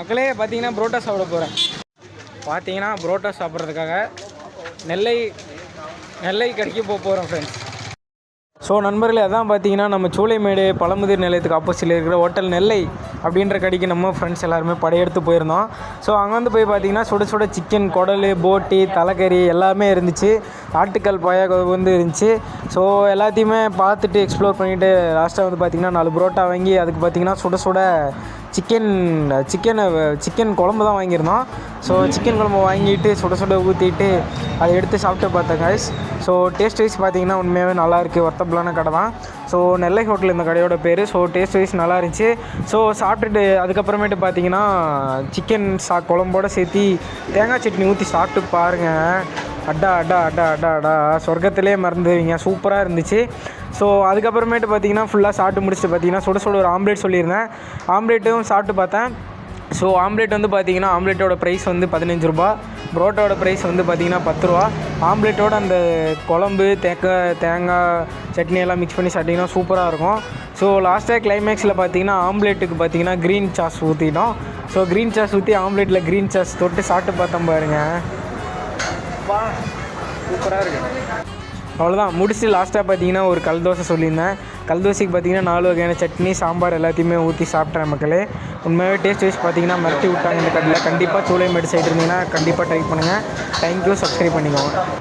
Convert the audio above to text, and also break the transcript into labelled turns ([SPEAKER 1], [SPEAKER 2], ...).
[SPEAKER 1] மக்களே பார்த்தீங்கன்னா புரோட்டா சாப்பிட போகிறேன் பார்த்தீங்கன்னா புரோட்டா சாப்பிட்றதுக்காக நெல்லை நெல்லை கடைக்கு போக போகிறோம் ஃப்ரெண்ட்ஸ் ஸோ நண்பர்களே அதான் பார்த்தீங்கன்னா நம்ம சூளைமேடு பழமுதிர் நிலையத்துக்கு ஆப்போசிட்டில் இருக்கிற ஹோட்டல் நெல்லை அப்படின்ற கடைக்கு நம்ம ஃப்ரெண்ட்ஸ் எல்லாருமே படையெடுத்து போயிருந்தோம். ஸோ அங்கே வந்து போய் பார்த்தீங்கன்னா சுட சுட சிக்கன் குடல் போட்டி தலைக்கறி எல்லாமே இருந்துச்சு. ஆட்டுக்கல் பாயா வந்து இருந்துச்சு. ஸோ எல்லாத்தையுமே பார்த்துட்டு எக்ஸ்ப்ளோர் பண்ணிவிட்டு லாஸ்ட்டாக வந்து பார்த்தீங்கன்னா நாலு புரோட்டா வாங்கி அதுக்கு பார்த்தீங்கன்னா சுட சுட சிக்கன் சிக்கனை சிக்கன் குழம்பு தான் வாங்கியிருந்தோம். ஸோ சிக்கன் குழம்பு வாங்கிட்டு சுட சுட ஊற்றிட்டு அதை எடுத்து சாப்பிட்டு பார்த்தேன் guys. ஸோ டேஸ்ட் வைஸ் பார்த்தீங்கன்னா உண்மையாகவே நல்லா இருக்குது ஒர்த்தபிளான கடை தான். ஸோ நெல்லை ஹோட்டல் இந்த கடையோட பேர். ஸோ டேஸ்ட் வைஸ் நல்லா இருந்துச்சு. ஸோ சாப்பிட்டுட்டு அதுக்கப்புறமேட்டு பார்த்தீங்கன்னா சிக்கன் சா குழம்போட சேர்த்து தேங்காய் சட்னி ஊற்றி சாப்பிட்டு பாருங்கள் அட்டா அட்டா அட்டா அட்டா அடா. சொர்க்கத்திலே மறந்துடுவீங்க. சூப்பராக இருந்துச்சு. ஸோ அதுக்கப்புறமேட்டு பார்த்தீங்கன்னா ஃபுல்லாக சாப்பிட்டு முடிச்சுட்டு பார்த்தீங்கன்னா சுட சுட ஒரு ஆம்லேட் சொல்லியிருந்தேன். ஆம்லேட்டும் சாப்பிட்டு பார்த்தேன். ஸோ ஆம்லேட் வந்து பார்த்தீங்கன்னா ஆம்லேட்டோட ப்ரைஸ் வந்து பதினஞ்சு ரூபா. புரோட்டாவோட ப்ரைஸ் வந்து பார்த்தீங்கன்னா பத்து ரூபா. ஆம்லேட்டோட அந்த குழம்பு தேக்கை தேங்காய் சட்னி எல்லாம் மிக்ஸ் பண்ணி சாப்பிட்டிங்கன்னா சூப்பராக இருக்கும். ஸோ லாஸ்ட்டாக கிளைமேக்ஸில் பார்த்தீங்கன்னா ஆம்லேட்டுக்கு பார்த்தீங்கன்னா க்ரீன் சாஸ் ஊற்றிட்டோம் ஸோ க்ரீன் சாஸ் ஊற்றி ஆம்லேட்டில் க்ரீன் சாஸ் தொட்டு சாப்பிட்டு பார்த்தோம் பாருங்கள் அப்பா சூப்பராக இருக்கு. அவ்வளோதான் முடிச்சு லாஸ்ட்டாக பார்த்தீங்கன்னா ஒரு கல் தோசை சொல்லியிருந்தேன். கல் தோசைக்கு பார்த்தீங்கன்னா நாலு வகையான சட்னி சாம்பார் எல்லாத்தையுமே ஊற்றி சாப்பிட்றேன் மக்களே. உண்மையாகவே டேஸ்ட் வைஸ் பார்த்தீங்கன்னா மிரட்டி விட்டாங்க இந்த கடையில் கண்டிப்பாக சூளைமேடு சைடு இருந்தீங்கன்னா கண்டிப்பாக ட்ரை பண்ணுங்கள் தேங்க்யூ சப்ஸ்கிரைப் பண்ணிக்கோங்க.